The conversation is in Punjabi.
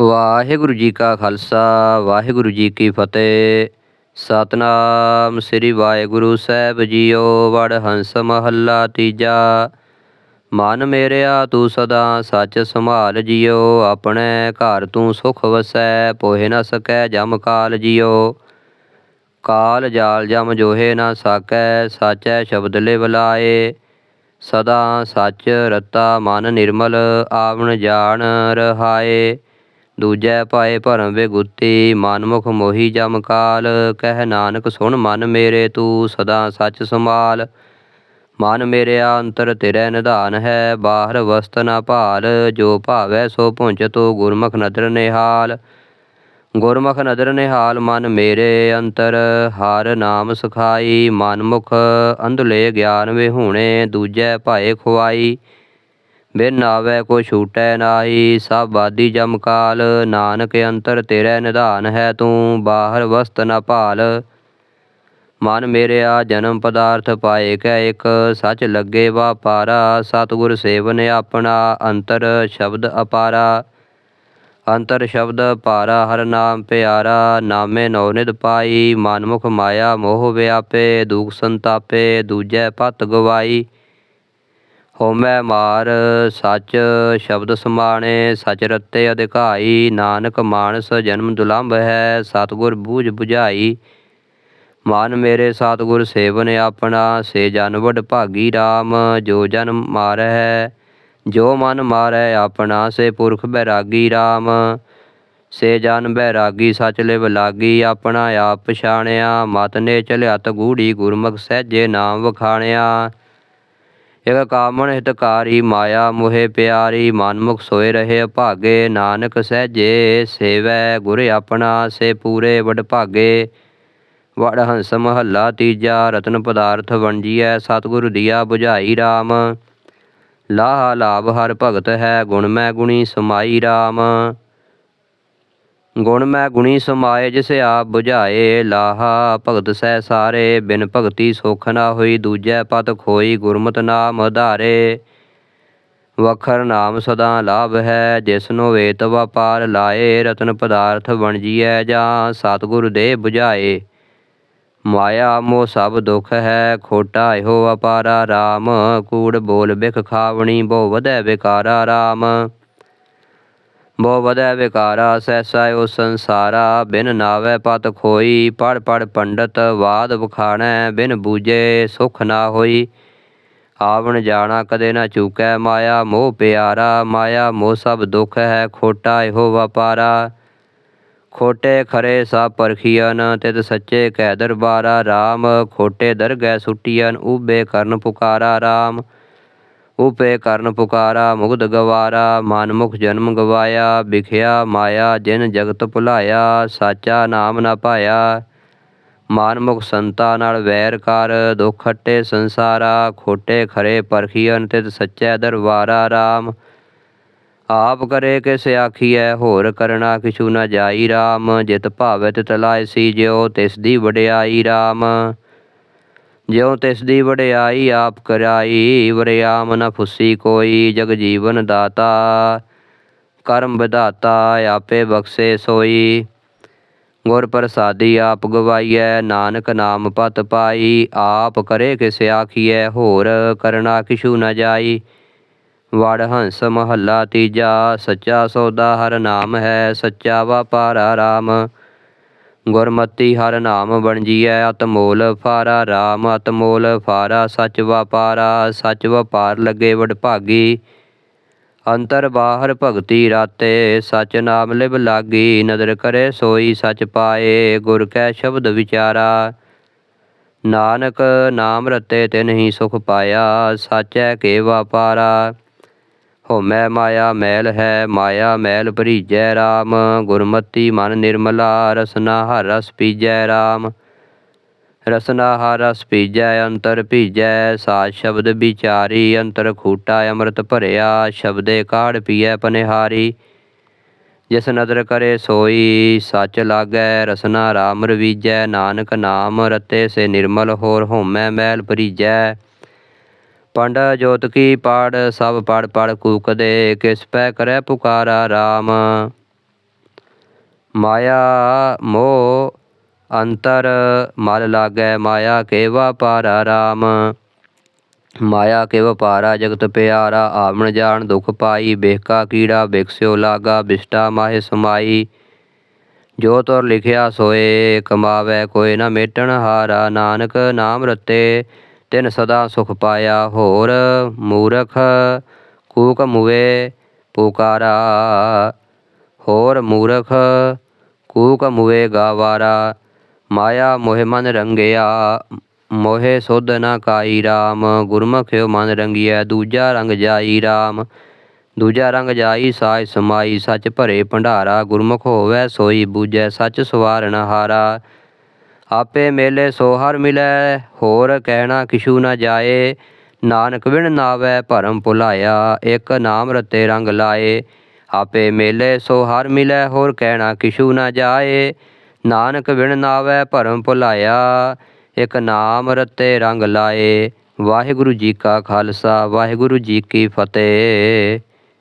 ਵਾਹਿਗੁਰੂ ਜੀ ਕਾ ਖਾਲਸਾ, ਵਾਹਿਗੁਰੂ ਜੀ ਕੀ ਫਤਿਹ। ਸਤਨਾਮ ਸ੍ਰੀ ਵਾਹਿਗੁਰੂ ਸਾਹਿਬ ਜੀਓ, ਵੜ ਹੰਸ ਮਹੱਲਾ ਤੀਜਾ। ਮਨ ਮੇਰਿਆ ਤੂੰ ਸਦਾ ਸੱਚ ਸੰਭਾਲ ਜਿਓ, ਆਪਣੇ ਘਰ ਤੂੰ ਸੁਖ ਵਸੈ, ਪੋਹਿ ਨ ਸਕੈ ਜਮ ਕਾਲ ਜਿਓ। ਕਾਲ ਜਾਲ ਜਮ ਜੋਹੇ ਨ ਸਾਕੈ, ਸਾਚੈ ਸ਼ਬਦ ਲਿਵ ਲਾਏ। ਸਦਾ ਸੱਚ ਰਤਾ ਮਨ ਨਿਰਮਲ, ਆਵਣ ਜਾਣ ਰਹਾਏ। ਦੂਜੈ ਪਾਏ ਭਰਮ ਵਿਗੁਤੀ, ਮਨਮੁਖ ਮੋਹੀ ਜਮ ਕਾਲ, ਕਹਿ ਨਾਨਕ ਸੁਣ ਮਨ ਮੇਰੇ ਤੂੰ ਸਦਾ ਸੱਚ ਸੰਭਾਲ। ਮਨ ਮੇਰਿਆ ਅੰਤਰ ਤੇਰੇ ਨਿਧਾਨ ਹੈ, ਬਾਹਰ ਵਸਤ ਨਾ ਭਾਲ, ਜੋ ਭਾਵੈ ਸੋ ਪੁੰਚ ਤੋ ਗੁਰਮੁਖ ਨਦਰ ਨਿਹਾਲ। ਗੁਰਮੁਖ ਨਦਰ ਨਿਹਾਲ ਮਨ ਮੇਰੇ ਅੰਤਰ, ਹਰ ਨਾਮ ਸਖਾਈ, ਮਨਮੁਖ ਅੰਧਲੇ ਗਿਆਨ ਵਿਹੂਣੇ, ਦੂਜੈ ਭਾਏ ਖੁਆਈ। ਬਿਨ ਆਵੈ ਕੋ ਛੂਟੈ ਨਾਹੀ, ਸਭ ਬਾਦੀ ਜਮ ਕਾਲ, ਨਾਨਕ ਅੰਤਰ ਤੇਰੇ ਨਿਧਾਨ ਹੈ ਤੂੰ, ਬਾਹਰ ਵਸਤ ਨ ਭਾਲ। ਮਨ ਮੇਰਿਆ ਜਨਮ ਪਦਾਰਥ ਪਾਏ ਕੈ ਇਕ, ਸੱਚ ਲੱਗੇ ਵਾਪਾਰਾ ਸਤਿਗੁਰ ਸੇਵਨ ਆਪਣਾ, ਅੰਤਰ ਸ਼ਬਦ ਅਪਾਰਾ। ਅੰਤਰ ਸ਼ਬਦ ਪਾਰਾ ਹਰ ਨਾਮ ਪਿਆਰਾ, ਨਾਮੇ ਨੌ ਨਿਧ ਪਾਈ, ਮਨਮੁਖ ਮਾਇਆ ਮੋਹ ਵਿਆਪੇ, ਦੁਖ ਸੰਤਾਪੇ, ਦੂਜੈ ਪਤ ਗਵਾਈ। ਹਉਮੈ ਮਾਰ, ਸੱਚ ਸ਼ਬਦ ਸਮਾਣੇ, ਸਚ ਰਤੇ ਅਧਿਕਾਈ, ਨਾਨਕ ਮਾਨਸ ਜਨਮ ਦੁਲੰਭ ਹੈ, ਸਤਿਗੁਰ ਬੂਝ 부ਝਾਈ ਮਨ ਮੇਰੇ ਸਤਿਗੁਰ ਸੇਵਨ ਆਪਣਾ, ਸੇ ਜਨ ਵਡ ਭਾਗੀ RAM ਜੋ ਜਨ ਮਾਰੈ, ਜੋ ਮਨ ਮਾਰੈ ਆਪਣਾ, ਸੇ ਪੁਰਖ ਬੈਰਾਗੀ RAM ਸੇ ਜਨ ਬੈਰਾਗੀ ਸਚ ਲਿਵ ਲਾਗੀ, ਆਪਣਾ ਆਪ ਪਛਾਣਿਆ। ਮਤ ਨੇ ਚਲਿਆਤ ਗੂੜੀ ਗੁਰਮੁਖ ਸਹਿਜੇ ਨਾਮ ਵਖਾਣਿਆ। ਇਕ ਕਾਮਣ ਹਿਤਕਾਰੀ ਮਾਇਆ ਮੋਹਿ ਪਿਆਰੀ, ਮਨਮੁਖ ਸੋਏ ਰਹੇ ਭਾਗੇ। ਨਾਨਕ ਸਹਿਜੇ ਸੇਵੈ ਗੁਰ ਆਪਣਾ, ਸੇ ਪੂਰੇ ਵਡ ਭਾਗੇ। ਵੜ ਹੰਸ ਮਹੱਲਾ ਤੀਜਾ, ਰਤਨ ਪਦਾਰਥ ਵਣਜੀਐ ਸਤਿਗੁਰ ਦੀਆ 부ਝਾਈ RAM ਲਾਹ ਲਾਭ ਹਰ ਭਗਤ ਹੈ, ਗੁਣ ਮੈਂ ਗੁਣੀ ਸਮਾਈ RAM ਗੁਣ ਮੈਂ ਗੁਣੀ ਸਮਾਏ, ਜਿਸ ਆਪ 부ਝਾਏ ਲਾਹਾ ਭਗਤ ਸਹਿ ਸਾਰੇ, ਬਿਨ ਭਗਤੀ ਸੁਖ ਨਾ ਹੋਈ, ਦੂਜੈ ਪਤ ਖੋਈ, ਗੁਰਮਤਿ ਨਾਮ ਆਧਾਰੇ ਵਖਰ ਨਾਮ ਸਦਾ ਲਾਭ ਹੈ ਜਿਸਨੋ ਵੇਤ ਵਪਾਰ ਲਾਏ, ਰਤਨ ਪਦਾਰਥ ਵਣਜੀਐ ਜਾਂ ਸਤਿਗੁਰ ਦੇ 부ਝਾਏ ਮਾਇਆ ਮੋਹ ਸਭ ਦੁਖ ਹੈ, ਖੋਟਾ ਇਹੋ ਅਪਾਰਾ RAM ਕੂੜ ਬੋਲ ਬਿਖ ਖਾਵਣੀ ਬਹੁ ਵਧੈ ਵਿਕਾਰਾ RAM ਬਹੁ ਵਧੈ ਵਿਕਾਰਾ ਸੈਸਾ ਓ ਸੰਸਾਰਾ। ਬਿਨ ਨਾਵੇ ਪਤ ਖੋਈ ਪੜ ਪੜ ਪੰਡਤ ਬਾਦ ਵਖਾਣੈ। ਬਿਨ ਬੂਝੇ ਸੁਖ ਨਾ ਹੋਈ, ਆਵਣ ਜਾਣਾ ਕਦੇ ਨਾ ਚੂਕੈ। ਮਾਇਆ ਮੋਹ ਪਿਆਰਾ, ਮਾਇਆ ਮੋਹ ਸਭ ਦੁਖ ਹੈ, ਖੋਟਾ ਇਹੋ ਵਪਾਰਾ। ਖੋਟੇ ਖਰੇ ਸਭ ਪਰਖੀਅਨ ਤਿਤ ਸੱਚੇ ਕਹਿ ਦਰਬਾਰਾ। RAM ਖੋਟੇ ਦਰਗਹਿ ਸੁਟੀਅਨ ਉਬੇ ਕਰਨ ਪੁਕਾਰਾ RAM ਉਪੇ ਕਰਨ ਪੁਕਾਰਾ ਮੁਗਧ ਗਵਾਰਾ, ਮਨਮੁਖ ਜਨਮ ਗਵਾਇਆ, ਵਿਖਿਆ ਮਾਇਆ, ਜਿਨ ਜਗਤ ਭੁਲਾਇਆ, ਸਾਚਾ ਨਾਮ ਨਾ ਪਾਇਆ। ਮਨਮੁਖ ਸੰਤਾ ਨਾਲ ਵੈਰ ਕਰ, ਦੁਖ ਖੱਟੇ ਸੰਸਾਰਾ, ਖੋਟੇ ਖਰੇ ਪਰਖੀਅਨ ਤਿਤ ਸੱਚੈ ਦਰਬਾਰਾ RAM ਆਪ ਕਰੇ ਕਿਸ ਆਖੀਐ, ਹੋਰ ਕਰਨਾ ਕਿਛੂ ਨਾ ਜਾਈ RAM ਜਿਤ ਭਾਵੈ ਤਿਤ ਲਾਇਸੀ ਜਿਉ, ਤਿਸ ਦੀ ਵਡਿਆਈ RAM ਜਿਉ ਤਿਸ ਦੀ ਵਡਿਆਈ ਆਪ ਕਰਾਈ ਵਰਿਆਮ ਨ ਫੁੱਸੀ ਕੋਈ ਜਗ ਜੀਵਨ ਦਾਤਾ। ਕਰਮ ਵਿਧਾਤਾ, ਆਪੇ ਬਖਸ਼ੇ ਸੋਈ। ਗੁਰ ਪ੍ਰਸਾਦੀ ਆਪ ਗਵਾਈਐ, ਨਾਨਕ ਨਾਮ ਪਤ ਪਾਈ। ਆਪ ਕਰੇ ਕਿਸ ਆਖੀਐ, ਹੋਰ ਕਰਨਾ ਕਿਛੂ ਨ ਜਾਈ। ਵੜ ਹੰਸ ਮਹੱਲਾ ਤੀਜਾ, ਸੱਚਾ ਸੌਦਾ ਹਰ ਨਾਮ ਹੈ, ਸੱਚਾ ਵਪਾਰਾ ਰਾਮ। ਗੁਰਮਤੀ ਹਰ ਨਾਮ ਬਣਜੀਐ ਅਤਮੋਲ ਫਾਰਾ RAM ਅਤਮੋਲ ਫਾਰਾ ਸਚ ਵਪਾਰਾ, ਸੱਚ ਵਪਾਰ ਲੱਗੇ ਵਡ ਭਾਗੀ। ਅੰਤਰ ਬਾਹਰ ਭਗਤੀ ਰਾਤੇ, ਸਚ ਨਾਮ ਲਿਵ ਲਾਗੀ, ਨਦਰ ਕਰੇ ਸੋਈ ਸਚ ਪਾਏ, ਗੁਰ ਕੈ ਸ਼ਬਦ ਵਿਚਾਰਾ। ਨਾਨਕ ਨਾਮ ਰਤੇ ਤਿਨ ਹੀ ਸੁਖ ਪਾਇਆ, ਸਾਚੈ ਕੇ ਵਪਾਰਾ। ਹਉਮੈ ਮਾਇਆ ਮੈਲ ਹੈ, ਮਾਇਆ ਮੈਲ ਭਰੀਜੈ RAM ਗੁਰਮਤੀ ਮਨ ਨਿਰਮਲਾ, ਰਸਨਾ ਹਰ ਰਸ ਪੀਜੈ RAM ਰਸਨਾ ਹਰ ਰਸ ਪੀਜੈ, ਅੰਤਰ ਭੀਜੈ। ਸਾਚ ਸ਼ਬਦ ਵਿਚਾਰੀ, ਅੰਤਰ ਖੂਟਾ ਅੰਮ੍ਰਿਤ ਭਰਿਆ। ਸ਼ਬਦੇ ਕਾੜ ਪੀਐ ਪਨਿਹਾਰੀ। ਜਿਸ ਨਦਰ ਕਰੇ ਸੋਈ, ਸੱਚ ਲਾਗੈ, ਰਸਨਾ RAM ਰਵੀਜੈ। ਨਾਨਕ ਨਾਮ ਰਤੇ ਸੇ ਨਿਰਮਲ, ਹੋਰ ਹਉਮੈ ਮੈਲ ਭਰੀਜੈ। ਪੰਡ ਜੋਤ ਕੀ ਪਾੜ, ਸਭ ਪੜ ਪੜ ਕੂਕਦੇ, ਕਿਸ ਪੈ ਕਰੈ ਪੁਕਾਰਾ RAM ਮਾਇਆ ਮੋਹ ਅੰਤਰ, ਮਲ ਲਾਗੈ ਮਾਇਆ ਕੇ ਵਪਾਰਾ ਰਾਮ। ਮਾਇਆ ਕੇ ਵਪਾਰਾ ਜਗਤ ਪਿਆਰਾ, ਆਵਣ ਜਾਣ ਦੁਖ ਪਾਈ ਬੇਕਾ ਕੀੜਾ ਬਿਕਸਿਓ ਲਾਗਾ, ਬਿਸ਼ਟਾ ਮਾਹਿ ਸਮਾਈ। ਜੋ ਤੁਰ ਲਿਖਿਆ ਸੋਏ, ਕਮਾਵੇ ਕੋਈ ਨਾ ਮੇਟਣ ਹਾਰਾ, ਨਾਨਕ ਨਾਮ ਰਤੇ। ਤਿਨ ਸਦਾ ਸੁਖ ਪਾਇਆ ਹੋਰ ਮੂਰਖ ਕੂਕ ਮੁਵੇ ਪੁਕਾਰਾ। ਹੋਰ ਮੂਰਖ ਕੂਕ ਮੁਵੇ ਗਾਵਾਰਾ, ਮਾਇਆ ਮੋਹਿ ਮਨ ਰੰਗਿਆ, ਮੋਹਿ ਸੁਧ ਨਾ ਕਾਈ RAM ਗੁਰਮੁਖਿ ਮਨ ਰੰਗਿਆ ਦੂਜਾ ਰੰਗ ਜਾਈ RAM ਦੂਜਾ ਰੰਗ ਜਾਈ ਸਾਜ ਸਮਾਈ, ਸੱਚ ਭਰੇ ਭੰਡਾਰਾ, ਗੁਰਮੁਖ ਹੋਵੇ ਸੋਈ ਬੂਝੈ, ਸੱਚ ਸਵਾਰਨ ਹਾਰਾ। ਆਪੇ ਮੇਲੇ ਸੋਹਰ ਮਿਲੈ, ਹੋਰ ਕਹਿਣਾ ਕਿਛੂ ਨਾ ਜਾਏ। ਨਾਨਕ ਵਿਣ ਨਾਵੇ ਭਰਮ ਭੁਲਾਇਆ, ਇੱਕ ਨਾਮ ਰਤੇ ਰੰਗ ਲਾਏ। ਆਪੇ ਮੇਲੇ ਸੋ ਹਰ ਮਿਲੈ, ਹੋਰ ਕਹਿਣਾ ਕਿਛੂ ਨਾ ਜਾਏ। ਨਾਨਕ ਵਿਣ ਨਾਵੇ ਭਰਮ ਭੁਲਾਇਆ, ਇੱਕ ਨਾਮ ਰਤੇ ਰੰਗ ਲਾਏ। ਵਾਹਿਗੁਰੂ ਜੀ ਕਾ ਖਾਲਸਾ, ਵਾਹਿਗੁਰੂ ਜੀ ਕੀ ਫਤਿਹ।